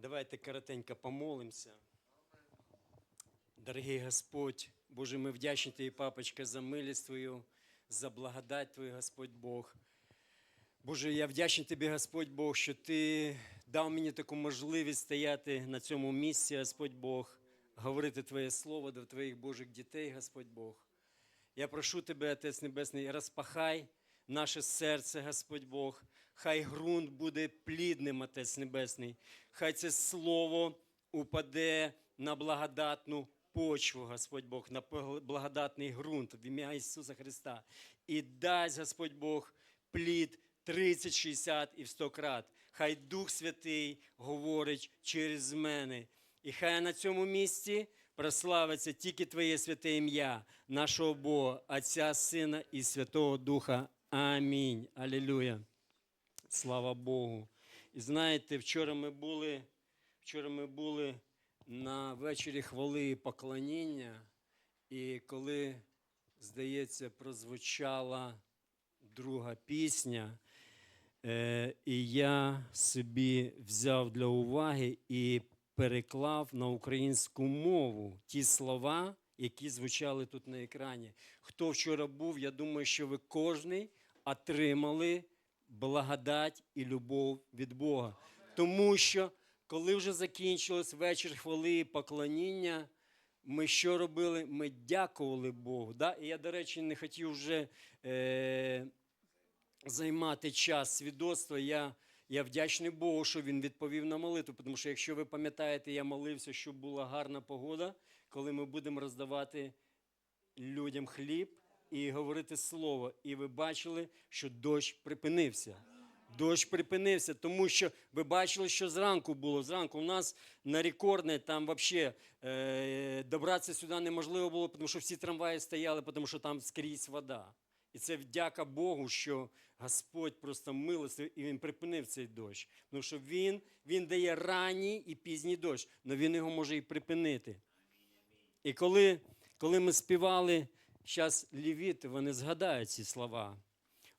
Давайте коротенько помолимося. Дорогий Господь, Боже, ми вдячні Тобі, папочка, за милість Твою, за благодать Твою, Господь Бог. Боже, я вдячний Тобі, Господь Бог, що Ти дав мені таку можливість стояти на цьому місці, Господь Бог, говорити Твоє Слово до Твоїх Божих дітей, Господь Бог. Я прошу Тебе, Отець Небесний, розпахай наше серце, Господь Бог. Хай ґрунт буде плідним, Отець Небесний. Хай це слово упаде на благодатну почву, Господь Бог, на благодатний ґрунт в ім'я Ісуса Христа. І дасть, Господь Бог, плід 30, 60 і в 100 крат. Хай Дух Святий говорить через мене. І хай на цьому місці прославиться тільки Твоє святе ім'я, нашого Бога, Отця, Сина і Святого Духа. Амінь. Алілюя. Слава Богу. І знаєте, вчора ми були, вчора ми були на вечорі хвали і поклоніння, і коли, здається, прозвучала друга пісня, е, і я собі взяв для уваги і переклав на українську мову ті слова, які звучали тут на екрані. Хто вчора був, я думаю, що ви кожний отримали благодать і любов від Бога. Тому що, коли вже закінчилось вечір хвали і поклоніння, ми що робили? Ми дякували Богу. Да? І я, до речі, не хотів вже е, займати час свідоцтва. Я, я вдячний Богу, що він відповів на молитву. Тому що, якщо ви пам'ятаєте, я молився, щоб була гарна погода, коли ми будемо роздавати людям хліб і говорити слово. І ви бачили, що дощ припинився. Дощ припинився, тому що ви бачили, що зранку було. Зранку у нас на рекордне там взагалі е, добратися сюди неможливо було, тому що всі трамваї стояли, тому що там скрізь вода. І це вдяка Богу, що Господь просто милостив і Він припинив цей дощ. Тому що Він, він дає ранній і пізній дощ, але Він його може і припинити. І коли, коли ми співали зараз лівіти, вони згадають ці слова.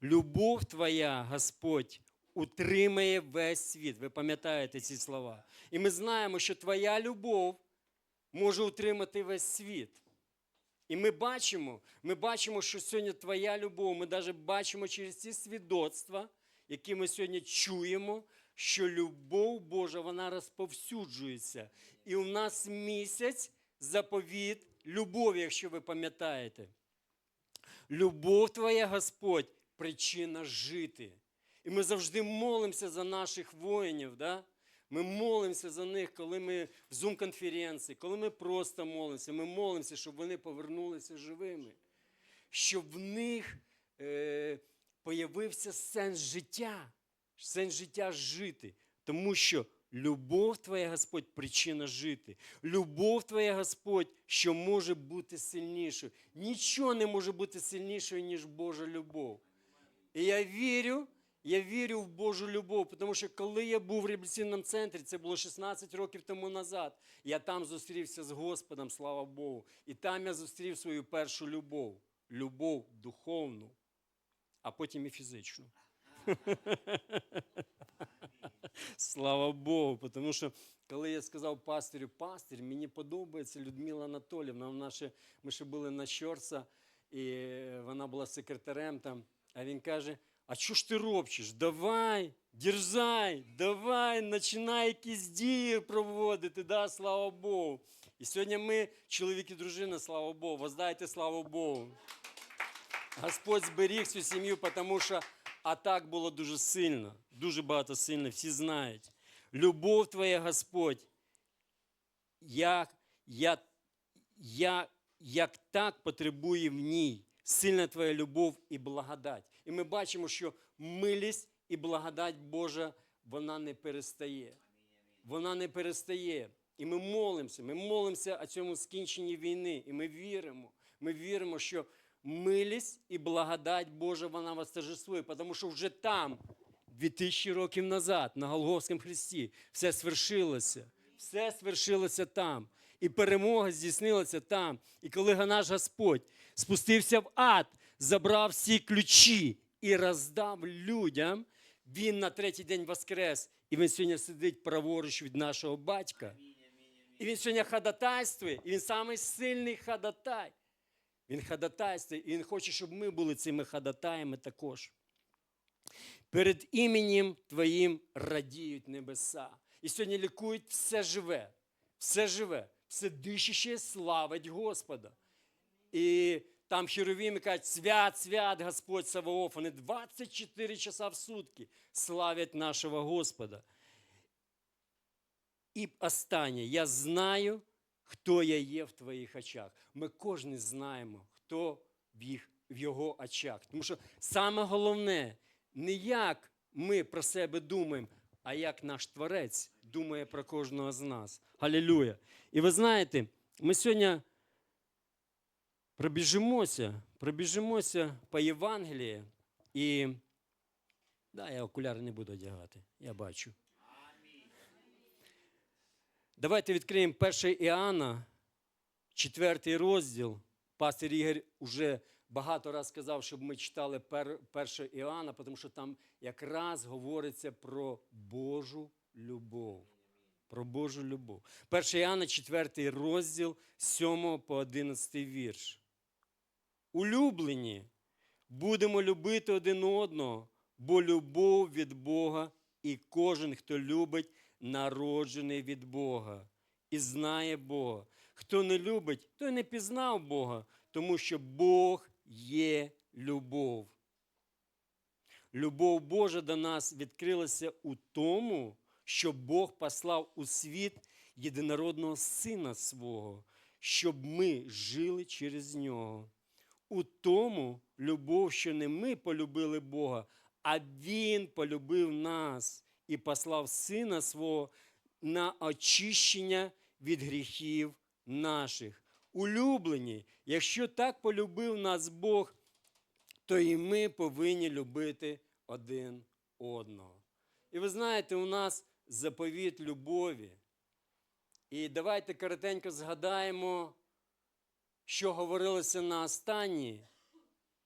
Любов твоя, Господь, утримає весь світ. Ви пам'ятаєте ці слова. І ми знаємо, що твоя любов може утримати весь світ. І ми бачимо, ми бачимо, що сьогодні твоя любов, ми навіть бачимо через ці свідоцтва, які ми сьогодні чуємо, що любов Божа вона розповсюджується. І у нас місяць заповіт любові, якщо ви пам'ятаєте. Любов твоя, Господь, причина жити. І ми завжди молимося за наших воїнів. Да? Ми молимося за них, коли ми в Zoom-конференції, коли ми просто молимося. Ми молимося, щоб вони повернулися живими, щоб в них е, появився сенс життя, сенс життя жити. Тому що любов твоя, Господь, причина жити. Любов твоя, Господь, що може бути сильнішою. Нічого не може бути сильнішою, ніж Божа любов. І я вірю, я вірю в Божу любов, тому що коли я був в реабілітаційному центрі, це було 16 років тому назад, я там зустрівся з Господом, слава Богу. І там я зустрів свою першу любов. Любов духовну, а потім і фізичну. Слава Богу, тому що коли я сказав пастирю, пастир, мені подобається Людмила Анатолівна, вона ще, ми ще були на Щорса, і вона була секретарем там, а він каже, а що ж ти робчиш? Давай, дерзай, давай, починай якісь дії проводити, да, слава Богу. І сьогодні ми, чоловік і дружина, слава Богу, воздайте славу Богу. Господь зберіг цю сім'ю, тому що атак було дуже сильно, дуже багато сильно, всі знають. Любов твоя, Господь, як, я, я, як так потребує в ній сильна твоя любов і благодать. І ми бачимо, що милість і благодать Божа, вона не перестає. Вона не перестає. І ми молимося, ми молимося о цьому скінченні війни. І ми віримо. Ми віримо, що милість і благодать Божа вона восторжествує, тому що вже там, 2000 років назад, на Голговському Христі, все свершилося. Все свершилося там. І перемога здійснилася там. І коли наш Господь спустився в ад, забрав всі ключі і роздав людям, Він на третій день воскрес, і він сьогодні сидить праворуч від нашого батька. І він сьогодні ходатайствує, і він самий сильний ходатай. Він ходатайствує, і він хоче, щоб ми були цими ходатаями також. Перед іменем Твоїм радіють небеса. І сьогодні лікують все живе, все живе, все дишище славить Господа. І там херовіми кажуть, свят, свят, Господь Саваоф. Вони 24 часа в сутки славять нашого Господа. І останнє, я знаю, хто я є в твоїх очах. Ми кожен знаємо, хто в, їх, в його очах. Тому що саме головне, не як ми про себе думаємо, а як наш Творець думає про кожного з нас. Галілюя. І ви знаєте, ми сьогодні пробіжимося, пробіжимося по Євангелії. І да, я окуляри не буду одягати, я бачу. Давайте відкриємо 1 Іоанна, 4 розділ. Пастир Ігор вже багато раз сказав, щоб ми читали 1 Іоанна, тому що там якраз говориться про Божу любов. Про Божу любов. 1 Іоанна, 4 розділ, 7 по 11 вірш. Улюблені, будемо любити один одного, бо любов від Бога, і кожен, хто любить, народжений від Бога і знає Бога. Хто не любить, той не пізнав Бога, тому що Бог є любов. Любов Божа до нас відкрилася у тому, що Бог послав у світ єдинородного Сина свого, щоб ми жили через нього. У тому любов, що не ми полюбили Бога, а Він полюбив нас і послав Сина свого на очищення від гріхів наших. Улюблені, якщо так полюбив нас Бог, то і ми повинні любити один одного. І ви знаєте, у нас заповіт любові. І давайте коротенько згадаємо, що говорилося на останній,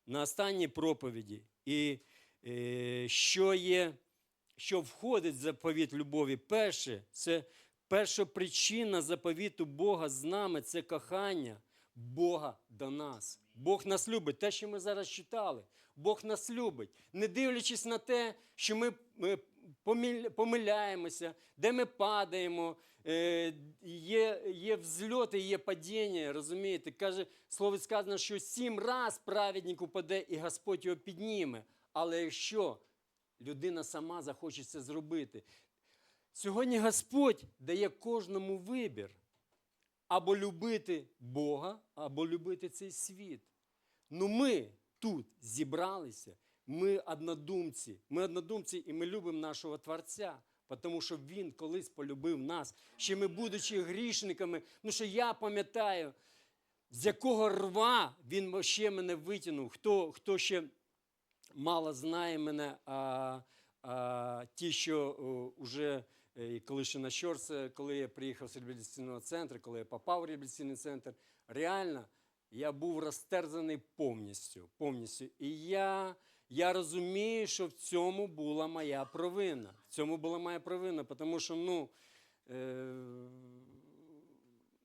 на останній проповіді, і е, що є, що входить в заповіт любові. Перше, це перша причина заповіту Бога з нами це кохання Бога до нас. Бог нас любить, те, що ми зараз читали. Бог нас любить, не дивлячись на те, що ми помиляємося, де ми падаємо, е, є, є взльоти, є падіння, розумієте? Каже, слово сказано, що сім раз праведник упаде, і Господь його підніме. Але якщо людина сама захоче це зробити, сьогодні Господь дає кожному вибір. Або любити Бога, або любити цей світ. Ну ми тут зібралися, ми однодумці, ми однодумці і ми любимо нашого Творця, тому що Він колись полюбив нас, ще ми, будучи грішниками, ну що я пам'ятаю, з якого рва він ще мене витягнув, хто, хто ще мало знає мене, а, а ті, що вже коли ще на Щорце, коли я приїхав з реабілітаційного центру, коли я попав в реабілітаційний центр, реально я був розтерзаний повністю. повністю. І я, я розумію, що в цьому була моя провина. В цьому була моя провина, тому що ну, е,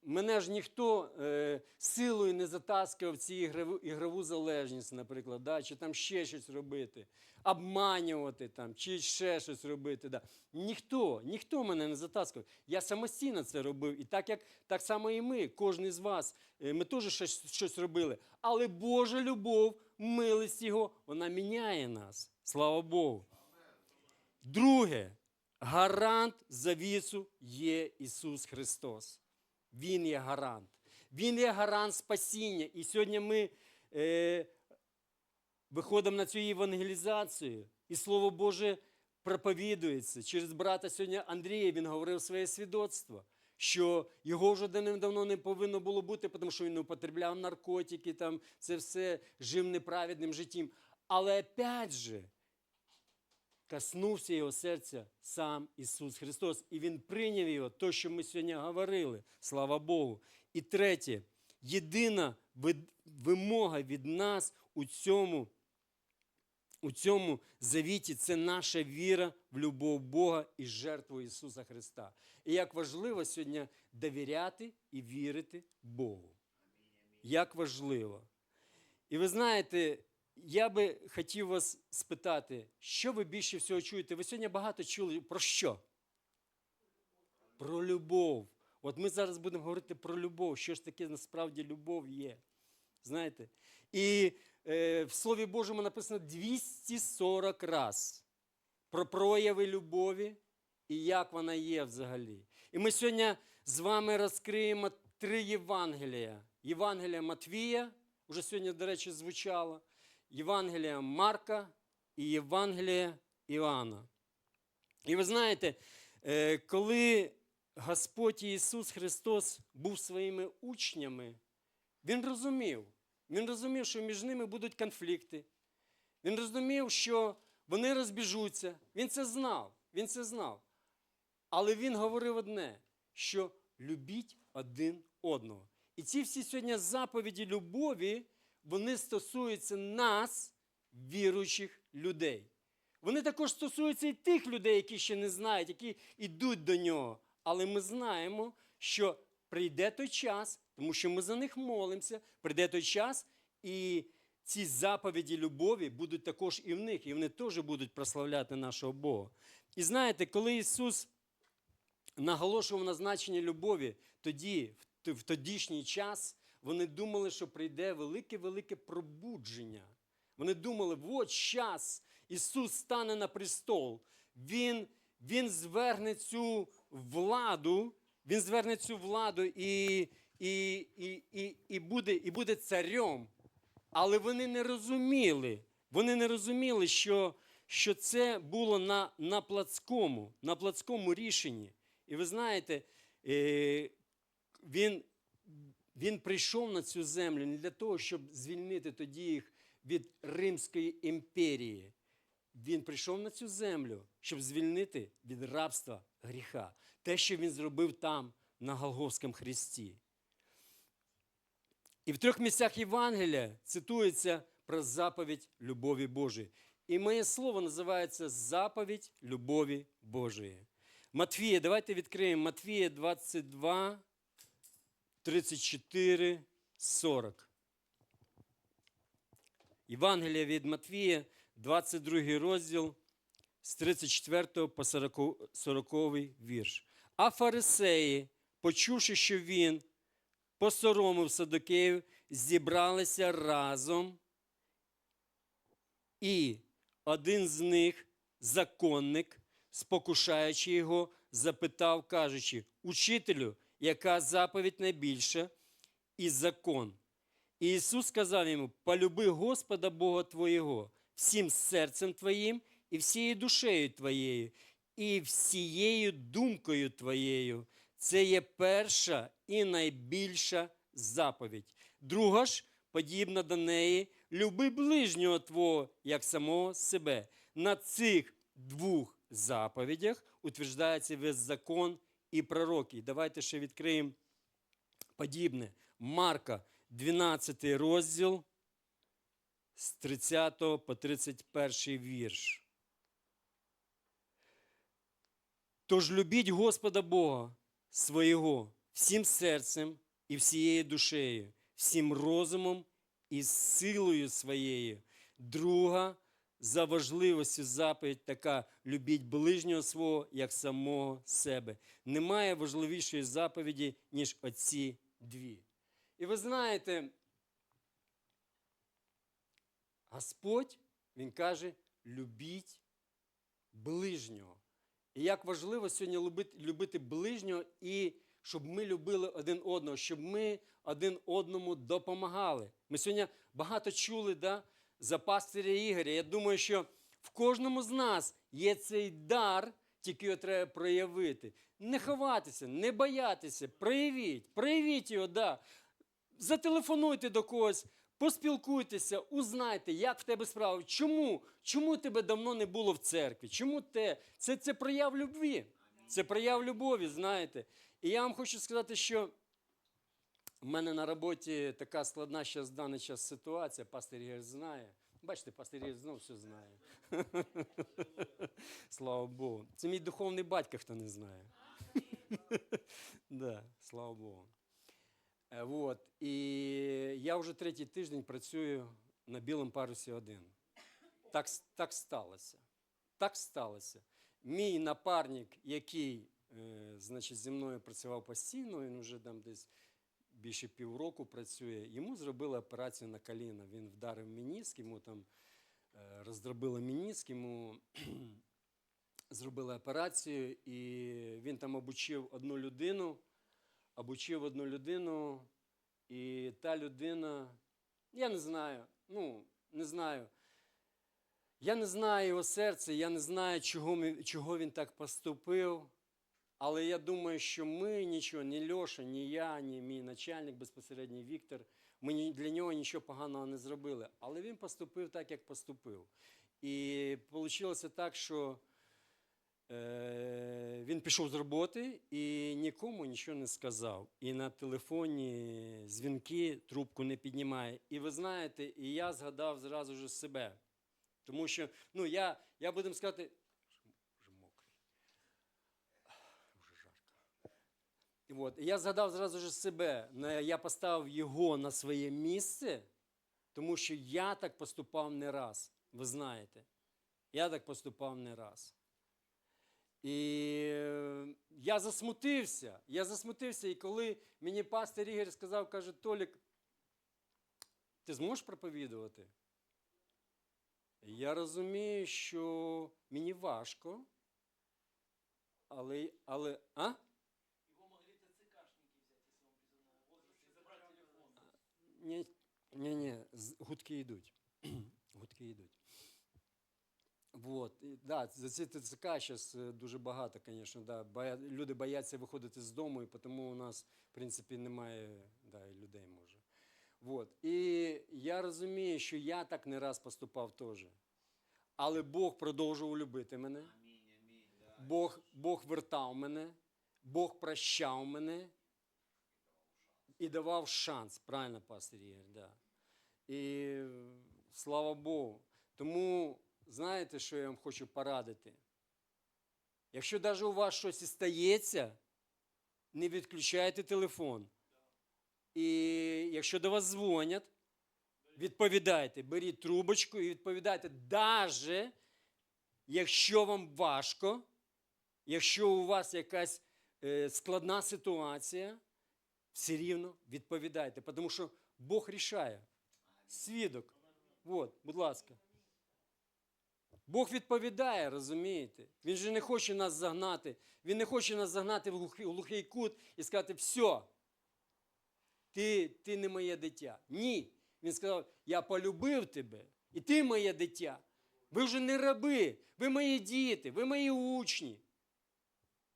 мене ж ніхто е, силою не затаскував в цю ігрову, ігрову залежність, наприклад, да, чи там ще щось робити, обманювати там, чи ще щось робити. Да. Ніхто, ніхто мене не затаскував. Я самостійно це робив. І так як так само і ми, кожен з вас, е, ми теж щось, щось робили. Але Божа любов, милість Його, вона міняє нас. Слава Богу. Друге, гарант завісу є Ісус Христос. Він є гарант. Він є гарант спасіння. І сьогодні ми е, виходимо на цю евангелізацію, і Слово Боже проповідується. Через брата сьогодні Андрія він говорив своє свідоцтво, що його вже давним-давно не повинно було бути, тому що він употребляв наркотики, там, це все жив неправедним життям. Але опять же, коснувся його серця сам Ісус Христос. І Він прийняв його, то, що ми сьогодні говорили, слава Богу. І третє, єдина вимога від нас у цьому у цьому завіті це наша віра в любов Бога і жертву Ісуса Христа. І як важливо сьогодні довіряти і вірити Богу. Як важливо. І ви знаєте, я би хотів вас спитати, що ви більше всього чуєте? Ви сьогодні багато чули про що? Про любов. От ми зараз будемо говорити про любов. Що ж таке насправді любов є? Знаєте? І е, в Слові Божому написано 240 раз про прояви любові і як вона є взагалі. І ми сьогодні з вами розкриємо три Євангелія. Євангелія Матвія, вже сьогодні, до речі, звучало, Євангелія Марка і Євангелія Іоанна. І ви знаєте, е, коли Господь Ісус Христос був своїми учнями, Він розумів, Він розумів, що між ними будуть конфлікти. Він розумів, що вони розбіжуться. Він це знав. Він це знав. Але він говорив одне: що любіть один одного. І ці всі сьогодні заповіді любові, вони стосуються нас, віруючих людей. Вони також стосуються і тих людей, які ще не знають, які йдуть до нього. Але ми знаємо, що прийде той час, тому що ми за них молимося, прийде той час, і ці заповіді любові будуть також і в них, і вони теж будуть прославляти нашого Бога. І знаєте, коли Ісус наголошував на значенні любові, тоді, в тодішній час, вони думали, що прийде велике-велике пробудження. Вони думали, от час Ісус стане на престол, Він, він зверне цю владу, Він зверне цю владу і, і, і, і, і, буде, і буде царем. Але вони не розуміли, вони не розуміли, що, що це було на, на плацькому, на плацькому рішенні. І ви знаєте, е, він, він прийшов на цю землю не для того, щоб звільнити тоді їх від Римської імперії. Він прийшов на цю землю, щоб звільнити від рабства гріха. Те, що він зробив там, на Голговському хресті. І в трьох місцях Євангелія цитується про заповідь любові Божої. І моє слово називається заповідь любові Божої. Матвія, давайте відкриємо Матвія 22, 34, 40. Євангелія від Матвія, 22 розділ з 34 по 40, 40 вірш. А фарисеї, почувши, що він посоромив садокеїв, зібралися разом, і один з них, законник, спокушаючи його, запитав, кажучи, учителю, яка заповідь найбільша, і закон. І Ісус сказав йому: полюби Господа Бога Твоєго всім серцем Твоїм і всією душею Твоєю, і всією думкою Твоєю. Це є перша і найбільша заповідь. Друга ж, подібна до неї, люби ближнього Твого, як самого себе. На цих двох заповідях утверждається весь закон і пророки. Давайте ще відкриємо подібне. Марка, 12 розділ з 30 по 31 вірш. Тож любіть Господа Бога свого всім серцем і всією душею, всім розумом і силою своєю. Друга за важливістю заповідь така: любіть ближнього свого як самого себе. Немає важливішої заповіді, ніж оці дві. І ви знаєте, Господь, Він каже, любіть ближнього. І як важливо сьогодні любити ближнього і щоб ми любили один одного, щоб ми один одному допомагали. Ми сьогодні багато чули да, за пастиря Ігоря. Я думаю, що в кожному з нас є цей дар, тільки його треба проявити. Не ховатися, не боятися, проявіть, проявіть його, да. Зателефонуйте до когось, поспілкуйтеся, узнайте, як в тебе справи. Чому? Чому тебе давно не було в церкві? Чому те? Це, це прояв любві. Це прояв любові, знаєте. І я вам хочу сказати, що в мене на роботі така складна зараз в даний час ситуація, пастор Ігор знає. Бачите, пастир Ігор знову все знає. Слава Богу. Це мій духовний батько, хто не знає. да, слава Богу. Е, Вот. І я вже третій тиждень працюю на білому парусі один. Так, так сталося. Так сталося. Мій напарник, який е, значить, зі мною працював постійно, він вже там десь більше півроку працює. Йому зробили операцію на коліно. Він вдарив мініск, йому там е, роздробили мініск, йому зробили операцію, і він там обучив одну людину, обучив одну людину, і та людина, я не знаю, ну, не знаю. Я не знаю його серце, я не знаю, чого, чого він так поступив. Але я думаю, що ми нічого, ні Льоша, ні я, ні мій начальник безпосередньо Віктор, ми для нього нічого поганого не зробили. Але він поступив так, як поступив. І вийшло так, що е, він пішов з роботи і нікому нічого не сказав. І на телефоні дзвінки трубку не піднімає. І ви знаєте, і я згадав зразу ж себе. Тому що, ну, я, я будемо сказати, вже мокрий. Вже жарко. І от, і я згадав зразу ж себе. Я поставив його на своє місце, тому що я так поступав не раз. Ви знаєте. Я так поступав не раз. І е, я засмутився. Я засмутився, і коли мені пастор Ігор сказав, каже, Толік, ти зможеш проповідувати? Я розумію, що мені важко, але. але а? Его могли ТЦКшники взять, если он призывной возраст, и забрать телефон. Ні, ні, ні, з- гудки йдуть. гудки йдуть. Вот. І, да, за ці ТЦК зараз дуже багато, звісно. Да. Боя... Люди бояться виходити з дому, і тому у нас, в принципі, немає да, людей може. Вот. І я розумію, що я так не раз поступав теж. Але Бог продовжував любити мене. Да. Бог, Бог вертав мене, Бог прощав мене і давав шанс. Правильно, пастор Ігор, да. І слава Богу. Тому знаєте, що я вам хочу порадити? Якщо навіть у вас щось і стається, не відключайте телефон. І якщо до вас дзвонять, відповідайте, беріть трубочку і відповідайте, навіть якщо вам важко, якщо у вас якась е, складна ситуація, все рівно відповідайте, тому що Бог рішає. Свідок. От, будь ласка. Бог відповідає, розумієте? Він же не хоче нас загнати. Він не хоче нас загнати в глухий, в глухий кут і сказати, все, ти, ти не моє дитя. Ні. Він сказав, я полюбив тебе, і ти моє дитя. Ви вже не раби, ви мої діти, ви мої учні.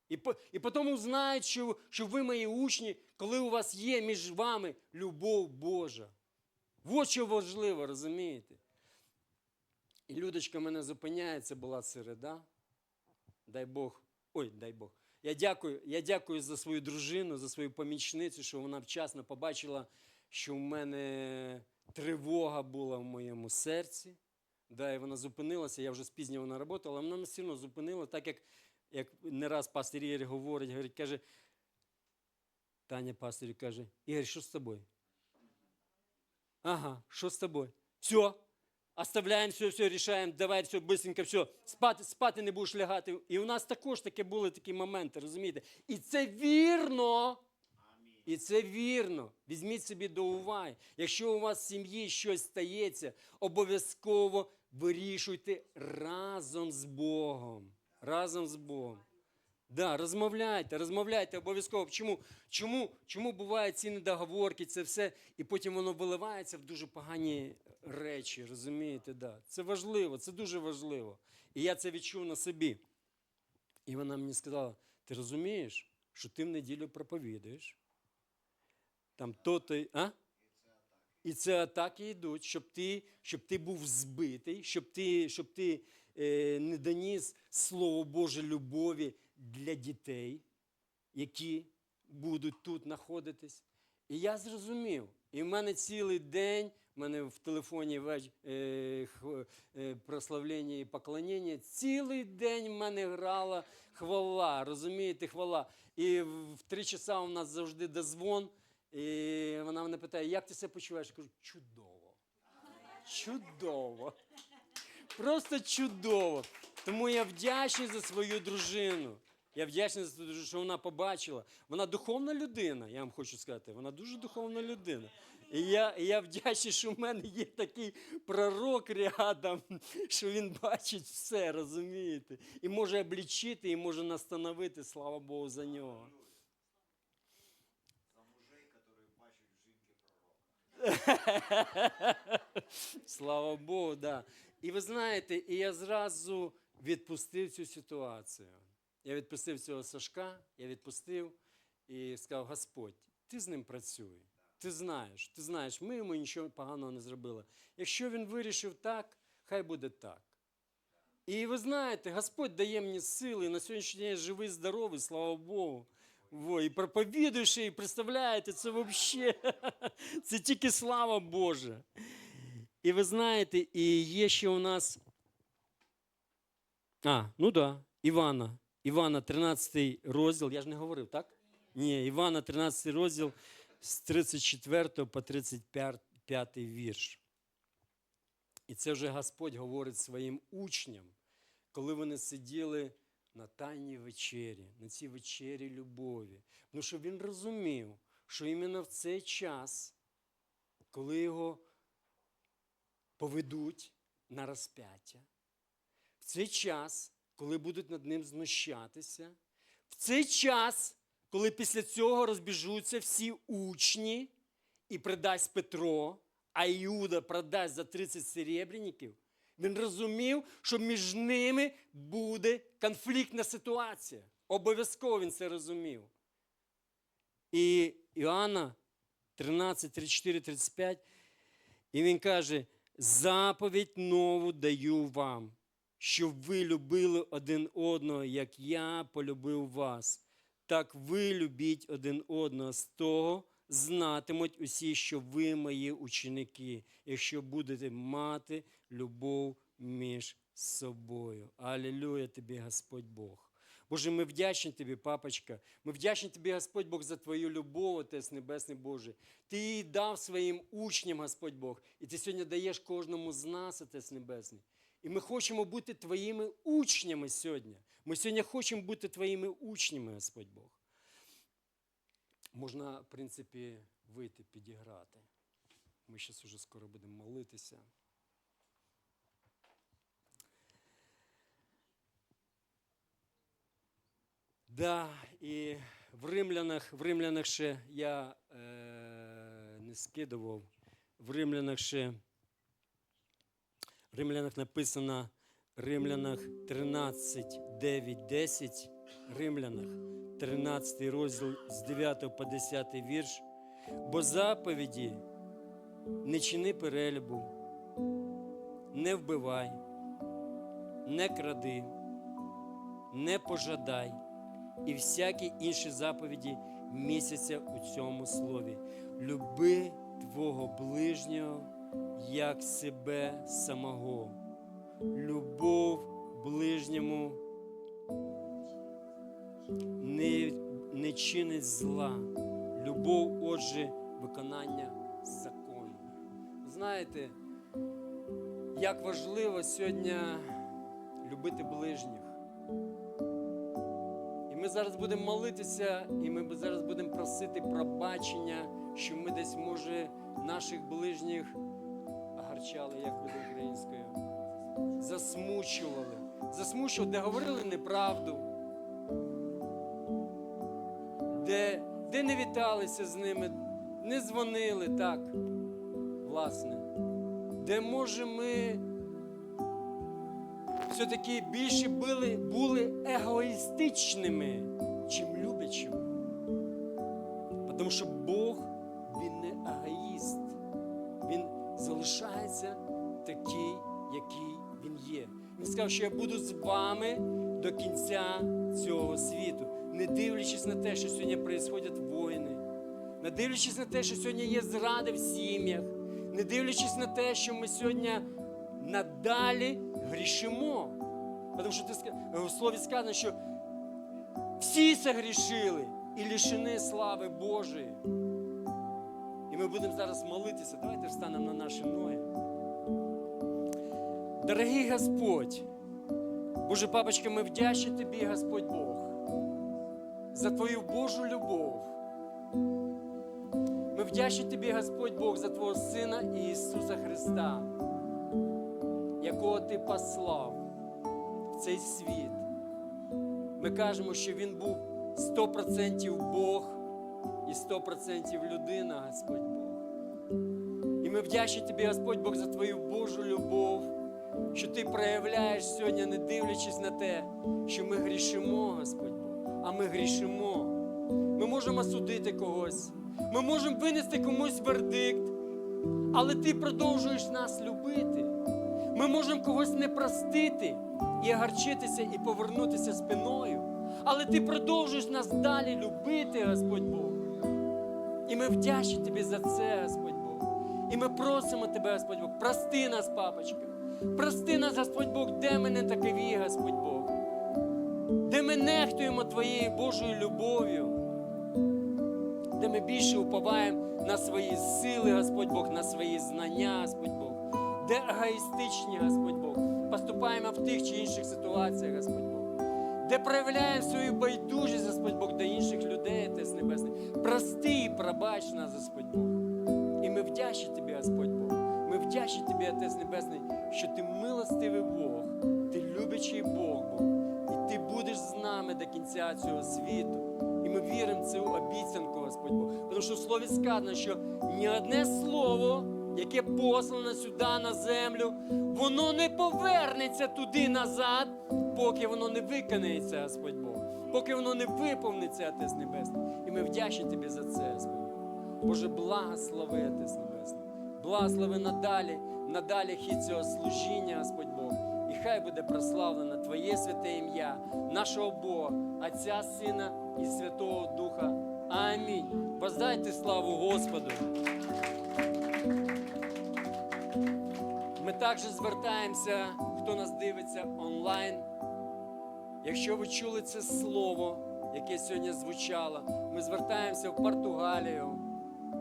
І, і потім узнають, що, що ви мої учні, коли у вас є між вами любов Божа. От що важливо, розумієте? І Людочка мене зупиняє, це була середа. Дай Бог. Ой, дай Бог. Я дякую, я дякую за свою дружину, за свою помічницю, що вона вчасно побачила, що в мене тривога була в моєму серці. Да, і вона зупинилася, я вже спізнював на роботу, але вона все зупинила, так як, як не раз пастор Ігор говорить, говорить, каже, Таня пастор каже, Ігор, що з тобою? Ага, що з тобою? Все, оставляємо все, все, рішаємо, давай все, быстренько, все, спати, спати не будеш лягати. І у нас також такі були такі моменти, розумієте? І це вірно. І це вірно. Візьміть собі до уваги. Якщо у вас в сім'ї щось стається, обов'язково вирішуйте разом з Богом. Разом з Богом. Да, розмовляйте, розмовляйте обов'язково. Чому? Чому, чому бувають ці недоговорки, це все, і потім воно виливається в дуже погані речі, розумієте? Да. Це важливо, це дуже важливо. І я це відчув на собі. І вона мені сказала: ти розумієш, що ти в неділю проповідуєш? Там то-то, й- а? І це атаки йдуть, щоб ти, щоб ти був збитий, щоб ти, щоб ти е, не доніс Слово Боже любові для дітей, які будуть тут знаходитись. І я зрозумів. І в мене цілий день, в мене в телефоні веч... е, е, прославлення і поклонення, цілий день в мене грала хвала, розумієте, хвала. І в три часа у нас завжди дозвон. І вона мене питає, як ти себе почуваєш? Я кажу, чудово. Чудово. Просто чудово. Тому я вдячний за свою дружину. Я вдячний за те, що вона побачила. Вона духовна людина, я вам хочу сказати. Вона дуже духовна людина. І я, я вдячний, що в мене є такий пророк рядом, що він бачить все, розумієте? І може облічити, і може настановити, слава Богу, за нього. За мужей, которые бачать в жінки пророка. Слава Богу, да. І ви знаєте, і я зразу відпустив цю ситуацію. Я відпустив цього Сашка, я відпустив і сказав: Господь, ти з ним працюй. Ти знаєш, ти знаєш, ми йому нічого поганого не зробили. Якщо він вирішив так, хай буде так. І ви знаєте, Господь дає мені сили, на сьогоднішній день живий, здоровий, слава Богу. Во, і проповідуєш, і представляєте, це взагалі, це тільки слава Божа. І ви знаєте, і є ще у нас. А, ну да, Івана. Івана, 13 розділ. Я ж не говорив, так? Ні, Івана, 13 розділ з 34 по 35 вірш. І це вже Господь говорить своїм учням, коли вони сиділи на тайній вечері, на цій вечері любові. Тому що він розумів, що іменно в цей час, коли його поведуть на розп'яття, в цей час, коли будуть над ним знущатися, в цей час, коли після цього розбіжуться всі учні і придасть Петро, а Іуда продасть за 30 серебряників, він розумів, що між ними буде конфліктна ситуація. Обов'язково він це розумів. І Іоанна 13, 34, 35, і він каже: заповідь нову даю вам, щоб ви любили один одного, як я полюбив вас. Так ви любіть один одного з того, знатимуть усі, що ви мої ученики, якщо будете мати любов між собою. Алілюя тобі, Господь Бог. Боже, ми вдячні тобі, папочка. Ми вдячні тобі, Господь Бог, за твою любов, Отець Небесний Боже. Ти її дав своїм учням, Господь Бог, і ти сьогодні даєш кожному з нас, Отець Небесний. І ми хочемо бути твоїми учнями сьогодні. Ми сьогодні хочемо бути твоїми учнями, Господь Бог. Можна, в принципі, вийти, підіграти. Ми зараз уже скоро будемо молитися. Да, і в римлянах, в римлянах ще я е, не скидував. В римлянах ще римлянах написано Римлянах 13, 9, 10. Римлянах 13 розділ з 9 по 10 вірш. Бо заповіді не чини перелюбу, не вбивай, не кради, не пожадай і всякі інші заповіді місяця у цьому слові. Люби твого ближнього як себе самого. Любов ближньому не, не чинить зла. Любов, отже, виконання закону. Знаєте, як важливо сьогодні любити ближніх. І ми зараз будемо молитися, і ми зараз будемо просити пробачення, що ми десь, може, наших ближніх огарчали, як буде українською, засмучували. Засмучували, де говорили неправду, де, де не віталися з ними, не дзвонили так, власне, де, може, ми все-таки більше були, були егоїстичними, чим люблячими. Тому що Бог, такий, який він є. Він сказав, що я буду з вами до кінця цього світу, не дивлячись на те, що сьогодні відбуваються воїни, не дивлячись на те, що сьогодні є зради в сім'ях, не дивлячись на те, що ми сьогодні надалі грішимо. Тому що ти в слові сказано, що всі согрішили і лишені слави Божої. І ми будемо зараз молитися. Давайте встанемо на наші ноги. Дорогий Господь, Боже папочка, ми вдячні Тобі, Господь Бог, за Твою Божу любов. Ми вдячні Тобі, Господь Бог, за Твого Сина Ісуса Христа, якого Ти послав в цей світ. Ми кажемо, що Він був 100% Бог і 100% людина, Господь Бог. І ми вдячні Тобі, Господь Бог, за Твою Божу любов, що Ти проявляєш сьогодні, не дивлячись на те, що ми грішимо, Господь а ми грішимо. Ми можемо судити когось, ми можемо винести комусь вердикт, але Ти продовжуєш нас любити. Ми можемо когось не простити і огорчитися і повернутися спиною. Але ти продовжуєш нас далі любити, Господь Бог. І ми вдячні Тобі за це, Господь Бог. І ми просимо Тебе, Господь Бог, прости нас, папочка. Прости нас, Господь Бог, де ми не такові, Господь Бог. Де ми нехтуємо Твоєю Божою любов'ю. Де ми більше уповаємо на свої сили, Господь Бог, на свої знання, Господь Бог. Де егоїстичні, Господь Бог, поступаємо в тих чи інших ситуаціях, Господь Бог. Де проявляємо свою байдужість, Господь Бог, до інших людей, Отець Небесний. Прости і пробач нас, Господь Бог. І ми вдячні Тобі, Господь Бог. Вдячні Тобі, Отець Небесний, що Ти милостивий Бог, Ти любячий Бог. І Ти будеш з нами до кінця цього світу. І ми віримо в цю обіцянку, Господь Бог. Тому що в слові сказано, що ні одне слово, яке послано сюди на землю, воно не повернеться туди назад, поки воно не виконається, Господь Бог. Поки воно не виповниться, Отець Небесний. І ми вдячні Тобі за це, Господь. Боже, благослови, Отець Небесний. Благослови надалі, надалі хід цього служіння, Господь Бог. І хай буде прославлено Твоє святе ім'я, нашого Бога, Отця, Сина і Святого Духа. Амінь. Воздайте славу Господу. Ми також звертаємося, хто нас дивиться онлайн. Якщо ви чули це слово, яке сьогодні звучало, ми звертаємося в Португалію,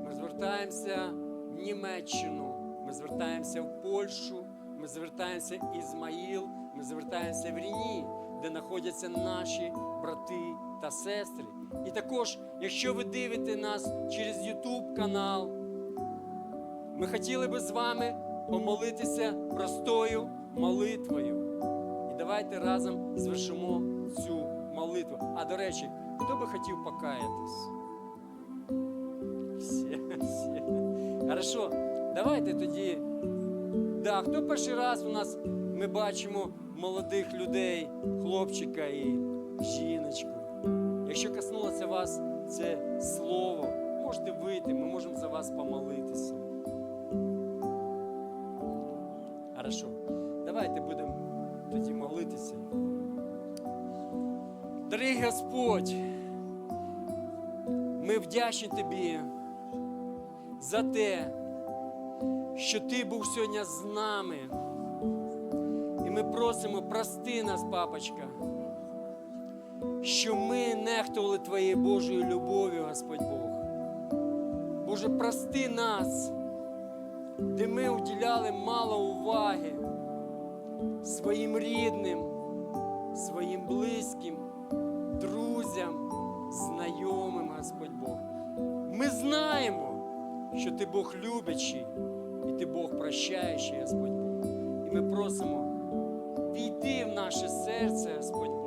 ми звертаємося Німеччину, ми звертаємося в Польщу, ми звертаємося в Ізмаїл, ми звертаємося в Ріні, де знаходяться наші брати та сестри. І також, якщо ви дивите нас через YouTube канал, ми хотіли би з вами помолитися простою молитвою. І давайте разом звершимо цю молитву. А до речі, хто би хотів покаятись? Всі, всі. Хорошо, давайте тоді. Да, хто перший раз у нас ми бачимо молодих людей, хлопчика і жіночку. Якщо коснулося вас це слово, можете вийти, ми можемо за вас помолитися. Хорошо. Давайте будемо тоді молитися. Дорогий Господь, ми вдячні Тобі за те, що Ти був сьогодні з нами. І ми просимо, прости нас, папочка, що ми нехтували Твоєю Божою любов'ю, Господь Бог. Боже, прости нас, де ми уділяли мало уваги своїм рідним, своїм близьким, друзям, знайомим, Господь Бог. Ми знаємо, що Ти Бог любячий і Ти Бог прощаючий, Господь Бог. І ми просимо, війди в наше серце, Господь Бог.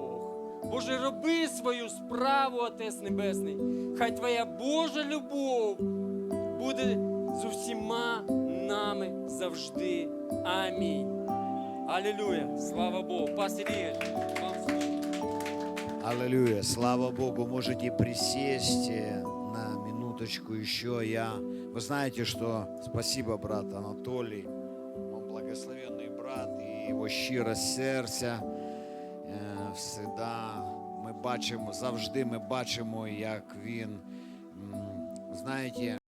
Боже, роби свою справу, Отець Небесний. Хай Твоя Божа любов буде з усіма нами завжди. Амінь. Алілуя. Слава Богу. Вам. Аллилуйя. Слава Богу. Можете присесть на минуточку еще. Я, вы знаете, что спасибо, брат Анатолий. Он благословенный брат і його щире серця. Е, Всегда ми бачимо, завжди ми бачимо, як він м, знаете,